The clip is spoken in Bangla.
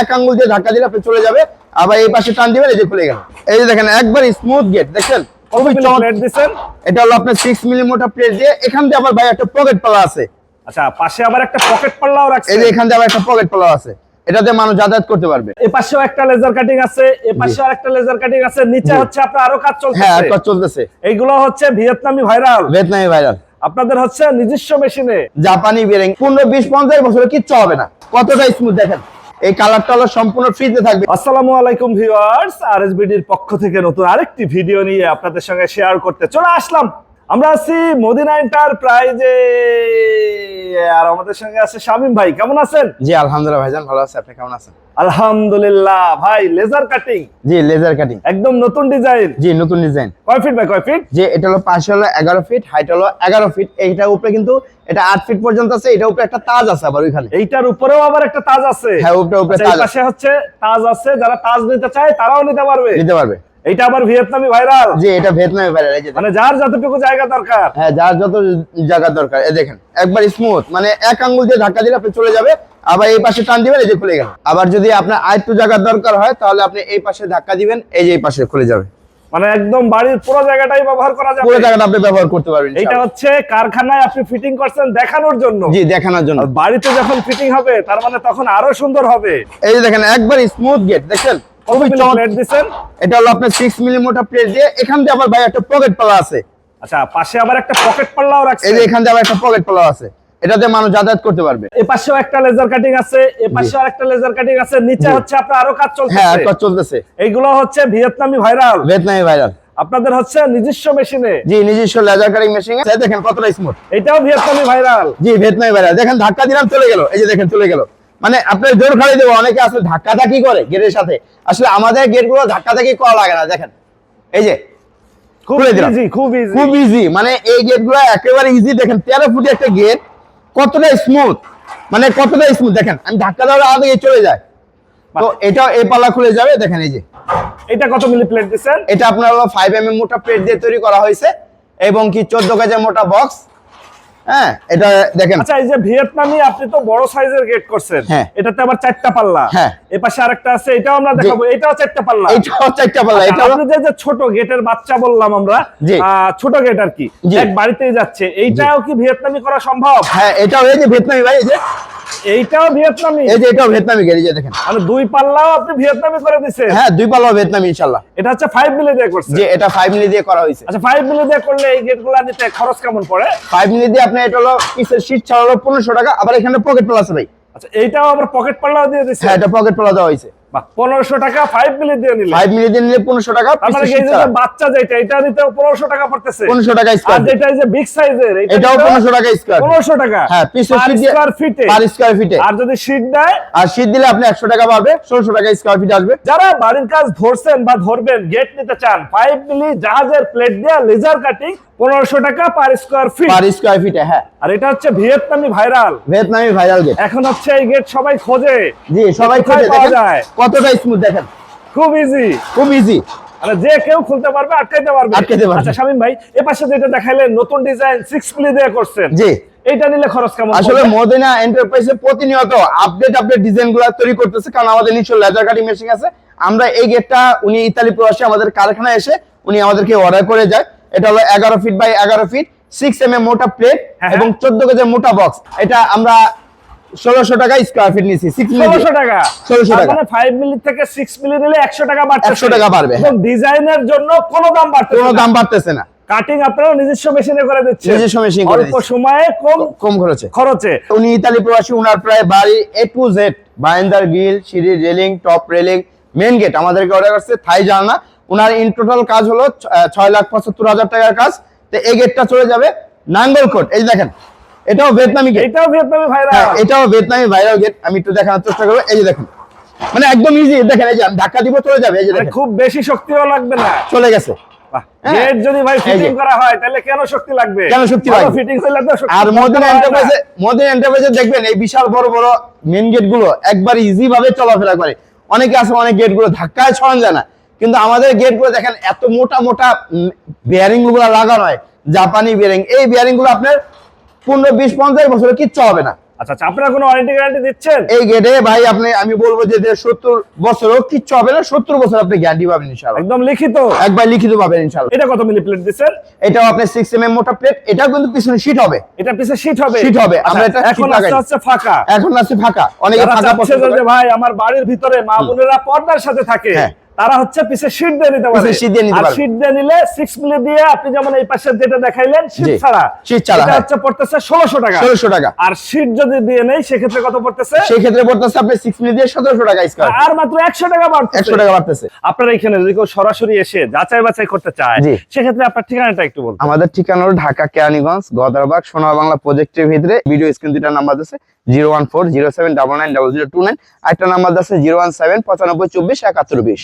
এক আঙ্গুল দিয়ে ধাক্কা দিলে আপনি চলে যাবে আবার এই পাশে টান দিবেন এই যে খুলে গেল। এই যে দেখেন একবার স্মুথ গেট দেখছেন? দিছেন এটা হলো আপনার সিক্স মিলি মোটা প্লেট দিয়ে এখান দিয়ে আবার ভাই একটা পকেট আছে। আচ্ছা পাশে আবার একটা পকেট পাল্লাও রাখছে এই যে এখান দিয়ে আবার একটা পকেট পালা আছে। এটাতে মানুষ যাতায়াত করতে পারবে। এ পাশেও একটা লেজার কাটিং আছে এ পাশেও একটা লেজার কাটিং আছে নিচে হচ্ছে আপনার আরও কাজ হ্যাঁ চলতেছে। এইগুলো হচ্ছে ভিয়েতনামি ভাইরাল। ভিয়েতনামি ভাইরাল। আপনাদের হচ্ছে নিজস্ব মেশিনে জাপানি বেরিং পনেরো বিশ পঞ্চাশ বছরে কিচ্ছু হবে না। কতটা স্মুথ দেখেন। এই কালারটা টালার সম্পূর্ণ ফ্রিতে থাকবে। আসসালামু আলাইকুম ভিউয়ার্স, আরএসবিডির পক্ষ থেকে নতুন আরেকটি ভিডিও নিয়ে আপনাদের সঙ্গে শেয়ার করতে চলে আসলাম। আমরা আছি মদিনা এন্টারপ্রাইজে আর আমাদের সঙ্গে আছে শামিম ভাই কেমন আছেন? জি আলহামদুলিল্লাহ ভাইজান ভালো আছে। আপনি কেমন আছেন? আলহামদুলিল্লাহ। ভাই লেজার কাটিং জি লেজার কাটিং একদম নতুন ডিজাইন জি নতুন ডিজাইন কয় ফিট বাই কয় ফিট যে এটা হলো পাশে হলো এগারো ফিট হাইট হলো এগারো ফিট এইটার উপরে কিন্তু এটা আট ফিট পর্যন্ত আছে এটা উপরে একটা তাজ আছে আবার ওইখানে। এইটার উপরেও আবার একটা তাজ আছে। হ্যাঁ, উপরে উপরে আচ্ছা, তাজ আছে। পাশে হচ্ছে তাজ আছে যারা তাজ নিতে চায় তারাও নিতে পারবে। নিতে পারবে। এইটা আবার ভিয়েতনামি ভাইরাল। জি এটা ভিয়েতনামি ভাইরাল এই যে মানে যার যতটুকু জায়গা দরকার। হ্যাঁ যার যত জায়গা দরকার এই দেখেন একবার স্মুথ মানে এক আঙ্গুল দিয়ে ধাক্কা দিলে আপনি চলে যাবে আবার এই পাশে টান দিবেন এই যে খুলে গেল। আবার যদি আপনার আরেকটু জায়গার দরকার হয় তাহলে আপনি এই পাশে ধাক্কা দিবেন এই যে এই পাশে খুলে যাবে। মানে একদম বাড়ির পুরো জায়গাটাই ব্যবহার করা যাবে। পুরো জায়গাটা আপনি ব্যবহার করতে পারবেন এটা হচ্ছে কারখানায় আপনি ফিটিং করছেন দেখানোর জন্য। জি দেখানোর জন্য। বাড়িতে যখন ফিটিং হবে তার মানে তখন আরও সুন্দর হবে। এই যে দেখেন একবার স্মুথ গেট দেখছেন? খুবই। প্লেট এটা হলো আপনার সিক্স মিলি মোটা প্লেট দিয়ে। এখান দিয়ে আবার ভাই একটা পকেট পালা আছে। আচ্ছা পাশে আবার একটা পকেট পাল্লাও রাখছে এই যে এখান দিয়ে আবার একটা পকেট পালা আছে। এটাতে মানুষ যাতায়াত করতে পারবে। এ পাশেও একটা লেজার কাটিং আছে এ পাশেও আরেকটা লেজার কাটিং আছে। নিচে হচ্ছে আপনার আরও কাজ হ্যাঁ কাজ চলতেছে। এইগুলো হচ্ছে ভিয়েতনামি ভাইরাল। ভিয়েতনামি ভাইরাল। আপনাদের হচ্ছে নিজস্ব মেশিনে জি নিজস্ব লেজার কাটিং মেশিন দেখেন কতটা স্মুথ এটাও ভিয়েতনামি ভাইরাল। জি ভিয়েতনামি ভাইরাল। দেখেন ধাক্কা দিলাম চলে গেল। এই যে দেখেন চলে গেল। মানে আপনার জোর খালি দেবো অনেকে আসলে ধাক্কা ধাক্কি করে গেটের সাথে। আসলে আমাদের গেটগুলো ধাক্কা ধাক্কি করা লাগে না দেখেন। এই যে খুব ইজি খুব ইজি মানে এই গেটগুলো একেবারে ইজি দেখেন তেরো ফুটি একটা গেট কতটা স্মুথ মানে কতটা স্মুথ দেখেন আমি ধাক্কা দেওয়ার আগে চলে যায়। তো এটা এই পাল্লা খুলে যাবে দেখেন এই যে। এটা কত মিলি প্লেট দিচ্ছেন? এটা আপনার হলো ফাইভ এম এম মোটা প্লেট দিয়ে তৈরি করা হয়েছে এবং কি চোদ্দ কেজি মোটা বক্স হ্যাঁ এটা দেখেন। আচ্ছা এই যে ভিয়েতনামি আপনি তো বড় সাইজের গেট করছেন। হ্যাঁ। এটাতে আবার চারটা পাল্লা। হ্যাঁ। এ পাশে আরেকটা আছে এটাও আমরা দেখাবো এটাও চারটা পাল্লা। এটাও চারটা পাল্লা আচ্ছা, এটা আপনি যে ছোট গেটের বাচ্চা বললাম আমরা ছোট গেট আর কি। এক বাড়িতেই যাচ্ছে এইটাও কি ভিয়েতনামি করা সম্ভব? হ্যাঁ এটাও এই যে ভিয়েতনামি ভাই এই যে। এইটাও ভিয়েতনামি। এই যে এটাও ভিয়েতনামি গাড়ি যে দেখেন। মানে দুই পাল্লাও আপনি ভিয়েতনামি করে দিয়েছেন হ্যাঁ দুই পাল্লাও ভিয়েতনামি ইনশাআল্লাহ। এটা হচ্ছে ফাইভ মিলি দিয়ে করছে। যে এটা 5 মিলি দিয়ে করা হয়েছে। আচ্ছা ফাইভ মিলি দিয়ে করলে এই গেটগুলা নিতে খরচ কেমন পড়ে? ফাইভ মিলি দিয়ে আপনি এটা হলো পিসের শীট ছাড়া হলো পনেরোশো টাকা আবার এখানে পকেট পাল্লা আছে ভাই। আচ্ছা এইটাও আবার পকেট পাল্লাও দিয়ে দিচ্ছে হ্যাঁ এটা পকেট পাল্লা দেওয়া হয়েছে। পনেরোশো টাকা ফাইভ মিলি দিয়ে নিলে। ফাইভ মিলি দিয়ে নিলে পনেরোশো টাকা তার মানে পিসের কি এই শীট যে ছাড়া বাচ্চা যেটা এটা নিতে পনেরোশো টাকা পড়তেছে। পনেরোশো টাকা স্কোয়ার যেটা যে বিগ সাইজের এটাও পনেরোশো টাকা স্কোয়ার পনেরোশো টাকা হ্যাঁ পার স্কোয়ার ফিটে পার স্কোয়ার ফিটে আর যদি শীট দেয়? আর শীত দিলে আপনি একশো টাকা পাবে ষোলোশো টাকা স্কোয়ার ফিট আসবে। যারা বাড়ির কাজ ধরছেন বা ধরবেন গেট নিতে চান ফাইভ মিলি জাহাজের প্লেট দিয়ে লেজার কাটিং পনেরোশো টাকা per square feet per square ফিটে হ্যাঁ। আর এটা হচ্ছে ভিয়েতনামি ভাইরাল। ভিয়েতনামি ভাইরাল গেট এখন হচ্ছে এই গেট সবাই খোঁজে। জি সবাই খুঁজে পাওয়া যায়? কতটা স্মুথ দেখেন? খুব ইজি খুব ইজি মানে যে কেউ খুলতে পারবে আটকাইতে পারবে। আটকাইতে পারবে। আচ্ছা শামিম ভাই এ পাশে যেটা দেখাইলেন নতুন ডিজাইন সিক্স দিয়ে করছেন। জি। নিলে খরচ কেমন আসলে মদিনা এন্টারপ্রাইজে প্রতিনিয়ত আপডেট আপডেট ডিজাইনগুলো তৈরি করতেছে কারণ আমাদের নিজস্ব লেজার কাটিং মেশিন আছে। আমরা এই গেটটা উনি ইতালি প্রবাসী আমাদের কারখানায় এসে উনি আমাদেরকে অর্ডার করে যায় এটা হলো এগারো ফিট বাই এগারো ফিট সিক্স এম এম মোটা প্লেট হ্যাঁ, এবং চোদ্দ কেজি মোটা বক্স এটা আমরা ষোলোশো টাকা স্কোয়ার ফিট নিচ্ছি সিক্স ষোলোশো টাকা। 1600 টাকা। মানে ফাইভ মিলি থেকে সিক্স মিলি নিলে একশো টাকা বাড়ছে 100 টাকা বাড়বে। ডিজাইনের জন্য কোনো দাম বাড়ছে কোনো দাম বাড়তেছে না। কাটিং আপনারা নিজস্ব মেশিনে করে দিচ্ছে নিজস্ব machine করে অল্প সময়ে কম কম খরচে। খরচে। উনি ইতালি প্রবাসী উনার প্রায় বাড়ি এ টু জেড বারান্দার গ্রিল সিঁড়ি railing top railing main gate আমাদেরকে অর্ডার করছে থাই জানা উনার ইন টোটাল কাজ হলো ছয় লাখ পঁচাত্তর হাজার টাকার কাজ। তো এই গেটটা চলে যাবে নাঙ্গলকোট এই দেখেন এটাও ভিয়েতনামি গেট এটাও ভিয়েতনামি ভাইরা হ্যাঁ এটাও ভিয়েতনামি ভাইরাল গেট আমি একটু দেখানোর চেষ্টা করব। এই যে দেখেন। মানে একদম ইজি দেখেন এই যে ধাক্কা দিব চলে যাবে। এই যে দেখেন। খুব বেশি শক্তিও লাগবে না। চলে গেছে। হ্যাঁ। গেট যদি ভাই ফিটিং করা হয় তাহলে কেন শক্তি লাগবে? কেন শক্তি লাগবে? ফিটিং হইলে তো আর মদিনা এন্টারপ্রাইজে মদিনা এন্টারপ্রাইজে দেখবেন এই বিশাল বড় বড় মেন গেটগুলো একবার ইজি ভাবে চলাফেরা করে। অনেকে আছে অনেক গেটগুলো ধাক্কায় ছড়ান যায় না। কিন্তু আমাদের গেটগুলো দেখেন এত মোটা মোটা বিয়ারিংগুলো লাগানো হয়। জাপানি বিয়ারিং এই বিয়ারিংগুলো আপনার পনেরো বিশ পঞ্চাশ বছরে কিচ্ছু হবে না। আচ্ছা আচ্ছা আপনারা কোনো ওয়ারেন্টি গ্যারান্টি দিচ্ছেন? এই গেটে ভাই আপনি আমি বলব যে সত্তর বছরও কিচ্ছু হবে না সত্তর বছর আপনি গ্যারান্টি পাবেন ইনশাল্লাহ একদম লিখিত? একবার লিখিত পাবেন ইনশাল্লাহ এটা কত মিলি প্লেট দিচ্ছেন? এটাও আপনার সিক্স এম এম মোটা প্লেট এটাও কিন্তু পিছনে শীট হবে। এটা পিছে শীট হবে? শীট হবে, আচ্ছা, আমরা এটা এখন। আস্তে আস্তে ফাঁকা। এখন আছে ফাঁকা। অনেকে যারা ফাঁকা পছন্দ করে। ভাই আমার বাড়ির ভিতরে মা বোনেরা পর্দার সাথে থাকে হ্যাঁ। তারা হচ্ছে পিছে শীট দিয়ে নিতে পারে। sheet দিয়ে নিতে পারবে। শীট দিয়ে নিলে 6 মিলি দিয়ে আপনি যেমন এই পাশে যেটা দেখাইলেন শীট ছাড়া sheet ছাড়া, এটা হ্যাঁ। হচ্ছে পড়তেছে 1600 টাকা। ষোলোশো টাকা। আর শীট যদি দিয়ে নেই সেক্ষেত্রে কত পড়তেছে? সেই ক্ষেত্রে পড়তেছে আপনি সিক্স মিনিট দিয়ে সতেরোশো টাকা স্কোয়ার আর মাত্র 100 টাকা বাড়তেছে। একশো টাকা বাড়তেছে। আপনারা এখানে যদি কেউ সরাসরি এসে যাচাই বাছাই করতে চায় জি। সেক্ষেত্রে আপনার ঠিকানাটা একটু বলুন। আমাদের ঠিকানা হলো ঢাকা কেরানীগঞ্জ গদারবাগ সোনা বাংলা প্রজেক্টের ভিতরে। ভিডিও স্ক্রিন দুটা নাম্বার আছে zero one four zero seven double nine double zero two nine একটা নাম্বার আছে জিরো ওয়ান সেভেন পঁচানব্বই চব্বিশ একাত্তর বিশ।